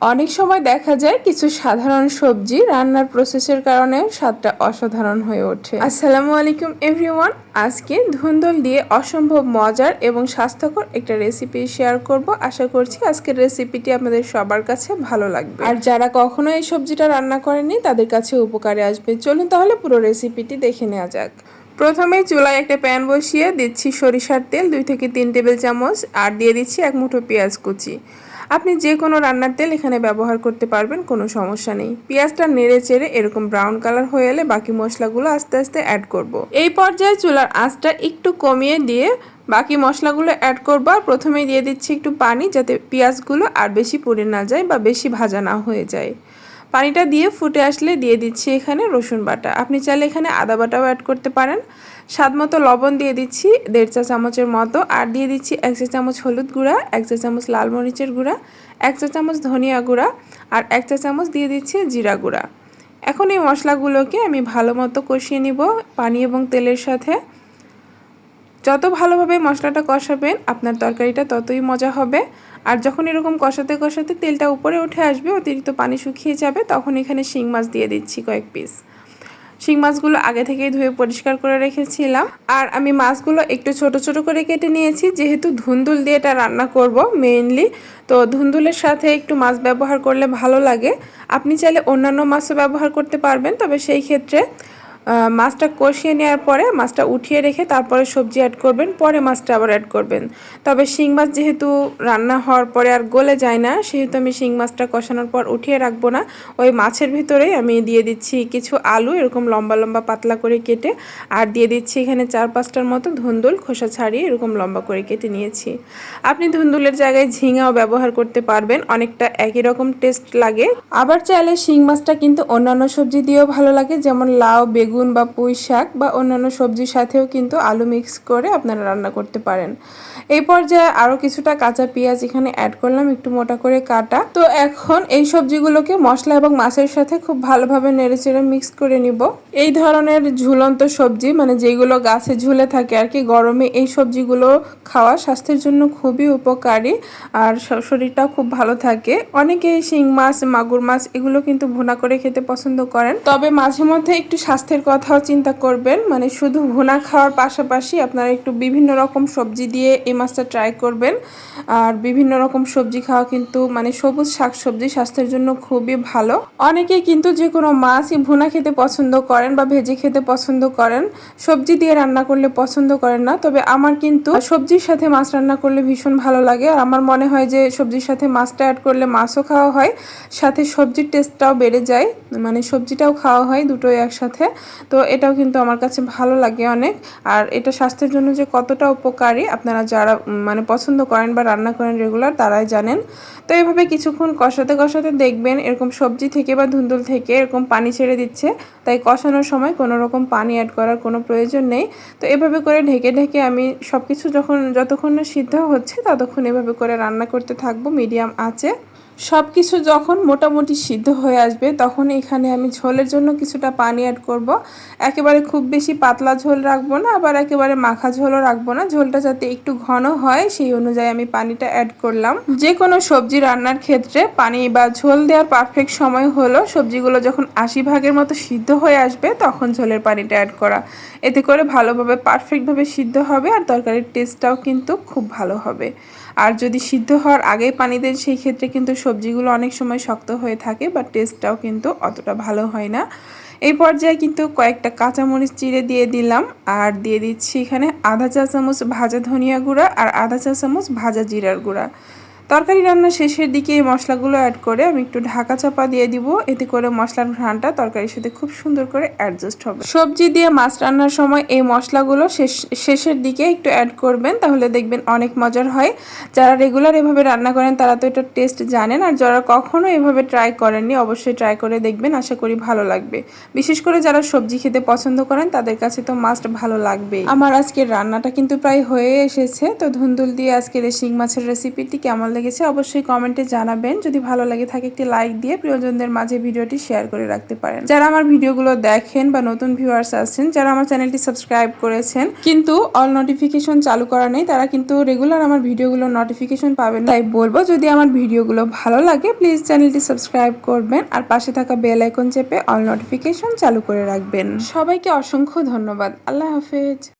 অনেক সময় দেখা যায় কিছু সাধারণ সবজি রান্নার প্রসেসের কারণে স্বাদটা অসাধারণ হয়ে ওঠে। আসসালামু আলাইকুম এভরিওয়ান আজকে ধুন্দল দিয়ে অসম্ভব মজার এবং স্বাস্থ্যকর একটা রেসিপি শেয়ার করব। আশা করছি আজকের রেসিপিটি আপনাদের সবার কাছে ভালো লাগবে। আর যারা কখনো এই সবজিটা রান্না করেনি তাদের কাছে উপকারে আসবে। চলুন তাহলে পুরো রেসিপিটি দেখে নেওয়া যাক। প্রথমে চুলায় একটা প্যান বসিয়ে দিচ্ছি সরিষার তেল, দুই থেকে তিন টেবিল চামচ, আর দিয়ে দিচ্ছি এক মুঠো পেঁয়াজ কুচি। আপনি যে কোনো রান্নার তেল এখানে ব্যবহার করতে পারবেন, কোনো সমস্যা নেই পেঁয়াজটা নেড়ে চেড়ে এরকম ব্রাউন কালার হয়ে এলে বাকি মশলাগুলো আস্তে আস্তে অ্যাড করব। এই পর্যায়ে চুলার আঁচটা একটু কমিয়ে দিয়ে বাকি মশলাগুলো অ্যাড করব আর প্রথমে দিয়ে দিচ্ছি একটু পানি যাতে পেঁয়াজগুলো আর বেশি পুড়ে না যায় বা বেশি ভাজা না হয়ে যায় পানিটা দিয়ে ফুটে আসলে দিয়ে দিচ্ছি এখানে রসুন বাটা। আপনি চাইলে এখানে আদা বাটাও অ্যাড করতে পারেন। স্বাদ মতো লবণ দিয়ে দিচ্ছি দেড় চা চামচের মতো আর দিয়ে দিচ্ছি এক চা চামচ হলুদ গুঁড়া, এক চা চামচ লাল মরিচের গুঁড়া, এক চা চামচ ধনিয়া গুঁড়া আর এক চা চামচ দিয়ে দিচ্ছি জিরা গুঁড়া। এখন এই মশলাগুলোকে আমি ভালো মতো কষিয়ে নিব পানি এবং তেলের সাথে। যত ভালোভাবে মশলাটা কষাবেন, আপনার তরকারিটা ততই মজা হবে। আর যখন এরকম কষাতে কষাতে তেলটা উপরে উঠে আসবে, অতিরিক্ত পানি শুকিয়ে যাবে, তখন এখানে শিং মাছ দিয়ে দিচ্ছি কয়েক পিস শিং মাছগুলো আগে থেকেই ধুয়ে পরিষ্কার করে রেখেছিলাম। আর আমি মাছগুলো একটু ছোট ছোট করে কেটে নিয়েছি, যেহেতু ধুন্দুল দিয়ে এটা রান্না করব মেইনলি তো ধুন্দুলের সাথে একটু মাছ ব্যবহার করলে ভালো লাগে। আপনি চাইলে অন্যান্য মাছও ব্যবহার করতে পারবেন, তবে সেই ক্ষেত্রে মাছটা কষিয়ে নেওয়ার পরে মাছটা উঠিয়ে রেখে তারপরে সবজি অ্যাড করবেন, পরে মাছটা আবার অ্যাড করবেন। তবে শিং মাছ যেহেতু রান্না হওয়ার পরে আর গলে যায় না, সেহেতু আমি শিং মাছটা কষানোর পর উঠিয়ে রাখব না। ওই মাছের ভিতরেই আমি দিয়ে দিচ্ছি কিছু আলু, এরকম লম্বা লম্বা পাতলা করে কেটে, আর দিয়ে দিচ্ছি এখানে চার পাঁচটার মতো ধুন্দুল, খোসা ছাড়িয়ে এরকম লম্বা করে কেটে নিয়েছি। আপনি ধুন্দুলের জায়গায় ঝিঙাও ব্যবহার করতে পারবেন, অনেকটা একই রকম টেস্ট লাগে। আবার চাইলে শিং মাছটা কিন্তু অন্যান্য সবজি দিয়েও ভালো লাগে, যেমন লাউ, বেগুন বেগুন বা পুঁই শাক বা অন্যান্য সবজির সাথেও কিন্তু আলু মিক্স করে আপনারা রান্না করতে পারেন। এই পর্যায়ে আরও কিছুটা কাঁচা পেঁয়াজ এখানে অ্যাড করলাম, একটু মোটা করে কাটা। তো এখন এই সবজিগুলোকে মশলা এবং মাছের সাথে খুব ভালোভাবে নেড়ে চেড়ে মিক্স করে নিব। এই ধরনের ঝুলন্ত সবজি মানে যেগুলো গাছে ঝুলে থাকে আর কি, গরমে এই সবজিগুলো খাওয়া স্বাস্থ্যের জন্য খুবই উপকারী আর শরীরটাও খুব ভালো থাকে। অনেকে শিং মাছ, মাগুর মাছ এগুলো কিন্তু ভুনা করে খেতে পছন্দ করেন। তবে মাঝে মধ্যে একটু স্বাস্থ্যের কথাও চিন্তা করবেন মানে শুধু ভুনা খাওয়ার পাশাপাশি আপনারা একটু বিভিন্ন রকম সবজি দিয়ে এই মাছটা ট্রাই করবেন। আর বিভিন্ন রকম সবজি খাওয়া কিন্তু মানে সবুজ শাক সবজি স্বাস্থ্যের জন্য খুবই ভালো। অনেকেই কিন্তু যে কোনো মাছই ভুনা খেতে পছন্দ করেন বা ভেজে খেতে পছন্দ করেন, সবজি দিয়ে রান্না করলে পছন্দ করেন না। তবে আমার কিন্তু সবজির সাথে মাছ রান্না করলে ভীষণ ভালো লাগে। আর আমার মনে হয় যে সবজির সাথে মাছটা অ্যাড করলে মাছও খাওয়া হয়, সাথে সবজির টেস্টটাও বেড়ে যায় মানে সবজিটাও খাওয়া হয় দুটোই একসাথে। তো এটাও কিন্তু আমার কাছে ভালো লাগে অনেক। আর এটা স্বাস্থ্যের জন্য যে কতটা উপকারী আপনারা যারা মানে পছন্দ করেন বা রান্না করেন রেগুলার, তারাই জানেন। তো এইভাবে কিছুক্ষণ কষাতে কষাতে দেখবেন এরকম সবজি থেকে বা ধুন্দুল থেকে এরকম পানি ছেড়ে দিচ্ছে। তাই কষানোর সময় কোনো রকম পানি অ্যাড করার কোনো প্রয়োজন নেই। তো এভাবে করে ঢেকে ঢেকে আমি সব কিছু যখন, যতক্ষণ সিদ্ধ হচ্ছে, ততক্ষণ এভাবে করে রান্না করতে থাকব, মিডিয়াম আছে সব কিছু যখন মোটামুটি সিদ্ধ হয়ে আসবে, তখন এখানে আমি ঝোলের জন্য কিছুটা পানি অ্যাড করব। একেবারে খুব বেশি পাতলা ঝোল রাখব না, আবার একেবারে মাখা ঝোলও রাখব না। ঝোলটা যাতে একটু ঘন হয়, সেই অনুযায়ী আমি পানিটা অ্যাড করলাম। যে কোনো সবজি রান্নার ক্ষেত্রে পানি বা ঝোল দেওয়ার পারফেক্ট সময় হলো সবজিগুলো যখন আশি ভাগের মতো সিদ্ধ হয়ে আসবে, তখন ঝোলের পানিটা অ্যাড করা। এতে করে ভালোভাবে পারফেক্টভাবে সিদ্ধ হবে, আর তরকারির টেস্টটাও কিন্তু খুব ভালো হবে। আর যদি সিদ্ধ হওয়ার আগেই পানি দেন, সেই ক্ষেত্রে কিন্তু সবজিগুলো অনেক সময় শক্ত হয়ে থাকে বা টেস্টটাও কিন্তু অতটা ভালো হয় না। এই পর্যায়ে কিন্তু কয়েকটা কাঁচামরিচ চিড়ে দিয়ে দিলাম, আর দিয়ে দিচ্ছি এখানে আধা চা চামচ ভাজা ধনিয়া গুঁড়া আর আধা চা চামচ ভাজা জিরার গুঁড়া। তরকারি রান্না শেষের দিকে এই মশলাগুলো অ্যাড করে আমি একটু ঢাকা চাপা দিয়ে দিব। এতে করে মশলার ঘ্রাণটা তরকারির সাথে খুব সুন্দর করে অ্যাডজাস্ট হবে। সবজি দিয়ে মাছ রান্নার সময় এই মশলাগুলো শেষ, শেষের দিকে একটু অ্যাড করবেন, তাহলে দেখবেন অনেক মজার হয়। যারা রেগুলার এভাবে রান্না করেন, তারা তো এটা টেস্ট জানেন। আর যারা কখনো এভাবে ট্রাই করেননি, অবশ্যই ট্রাই করে দেখবেন, আশা করি ভালো লাগবে। বিশেষ করে যারা সবজি খেতে পছন্দ করেন, তাদের কাছে তো মাস্ট ভালো লাগবে আমার আজকের রান্নাটা কিন্তু প্রায় হয়ে এসেছে। তো ধুন্দুল দিয়ে আজকের এই শিং মাছের রেসিপিটি কেমন লেগেছে, অবশ্যই কমেন্টে জানাবেন। যদি ভালো লাগে, থাকে একটি লাইক দিয়ে প্রিয়জনদের মাঝে ভিডিওটি শেয়ার করে রাখতে পারেন। যারা আমার ভিডিওগুলো দেখেন বা নতুন ভিউয়ার্স আছেন, যারা আমার চ্যানেলটি সাবস্ক্রাইব করেছেন, কিন্তু অল নোটিফিকেশন চালু করা নেই, তারা কিন্তু রেগুলার আমার ভিডিওগুলো নোটিফিকেশন পাবেন তাই বলব, যদি আমার ভিডিওগুলো ভালো লাগে প্লিজ চ্যানেলটি সাবস্ক্রাইব করবেন আর পাশে থাকা বেল আইকন চেপে অল নোটিফিকেশন চালু করে রাখবেন। সবাইকে অসংখ্য ধন্যবাদ। আল্লাহ হাফেজ।